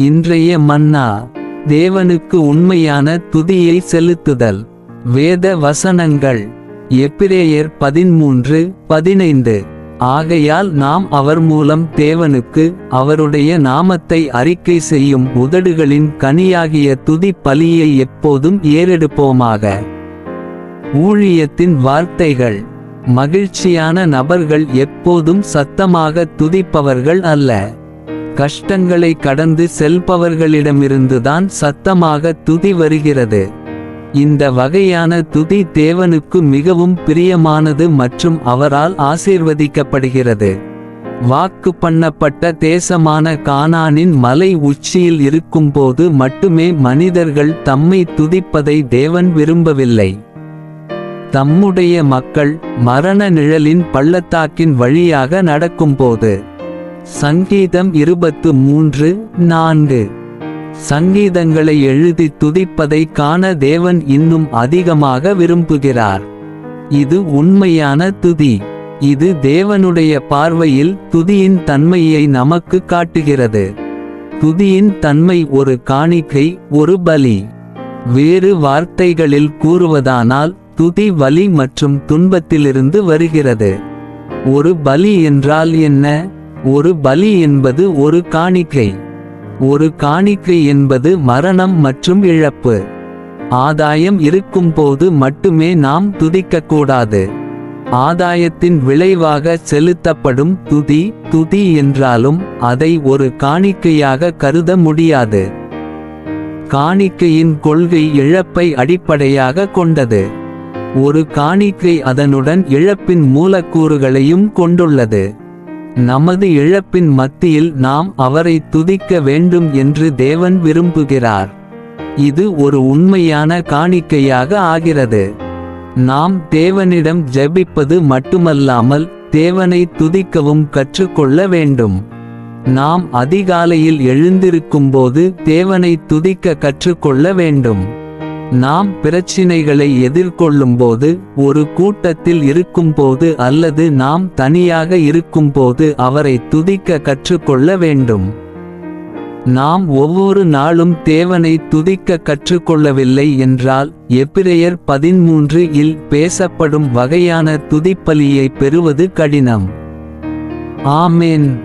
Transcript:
இன்றைய மன்னா தேவனுக்கு உண்மையான துதியை செலுத்துதல். வேத வசனங்கள் எப்பிரேயர் பதிமூன்று பதினைந்து. ஆகையால் நாம் அவர் மூலம் தேவனுக்கு அவருடைய நாமத்தை அறிக்கை செய்யும் உதடுகளின் கனியாகிய துதி பலியை எப்போதும் ஏறெடுப்போமாக. ஊழியத்தின் வார்த்தைகள் மகிழ்ச்சியான நபர்கள் எப்போதும் சத்தமாக துதிப்பவர்கள் அல்ல. கஷ்டங்களை கடந்து செல்பவர்களிடமிருந்துதான் சத்தமாக துதி வருகிறது. இந்த வகையான துதி தேவனுக்கு மிகவும் பிரியமானது மற்றும் அவரால் ஆசீர்வதிக்கப்படுகிறது. வாக்கு பண்ணப்பட்ட தேசமான கானானின் மலை உச்சியில் இருக்கும்போது மட்டுமே மனிதர்கள் தம்மை துதிப்பதை தேவன் விரும்பவில்லை. தம்முடைய மக்கள் மரண நிழலின் பள்ளத்தாக்கின் வழியாக நடக்கும்போது சங்கீதம் இருபத்து மூன்று நான்கு. சங்கீதங்களை எழுதி துதிப்பதை காண தேவன் இன்னும் அதிகமாக விரும்புகிறார். இது உண்மையான துதி. இது தேவனுடைய பார்வையில் துதியின் தன்மையை நமக்கு காட்டுகிறது. துதியின் தன்மை ஒரு காணிக்கை ஒரு பலி. வேறு வார்த்தைகளில் கூறுவதானால் துதி வலி மற்றும் துன்பத்திலிருந்து வருகிறது. ஒரு பலி என்றால் என்ன? ஒரு பலி என்பது ஒரு காணிக்கை. ஒரு காணிக்கை என்பது மரணம் மற்றும் இழப்பு. ஆதாயம் இருக்கும்போது மட்டுமே நாம் துதிக்கக்கூடாது. ஆதாயத்தின் விளைவாக செலுத்தப்படும் துதி துதி என்றாலும் அதை ஒரு காணிக்கையாக கருத முடியாது. காணிக்கையின் கொள்கை இழப்பை அடிப்படையாக கொண்டது. ஒரு காணிக்கை அதனுடன் இழப்பின் மூலக்கூறுகளையும் கொண்டுள்ளது. நமது இழப்பின் மத்தியில் நாம் அவரை துதிக்க வேண்டும் என்று தேவன் விரும்புகிறார். இது ஒரு உண்மையான காணிக்கையாக ஆகிறது. நாம் தேவனிடம் ஜெபிப்பது மட்டுமல்லாமல் தேவனை துதிக்கவும் கற்றுக்கொள்ள வேண்டும். நாம் அதிகாலையில் எழுந்திருக்கும்போது தேவனை துதிக்க கற்றுக்கொள்ள வேண்டும். நாம் பிரச்சினைகளை எதிர்கொள்ளும்போது ஒரு கூட்டத்தில் இருக்கும்போது அல்லது நாம் தனியாக இருக்கும்போது அவரை துதிக்க கற்றுக்கொள்ள வேண்டும். நாம் ஒவ்வொரு நாளும் தேவனை துதிக்க கற்றுக்கொள்ளவில்லை என்றால் எபிரெயர் பதிமூன்று இல் பேசப்படும் வகையான துதிப்பலியை பெறுவது கடினம். ஆமேன்.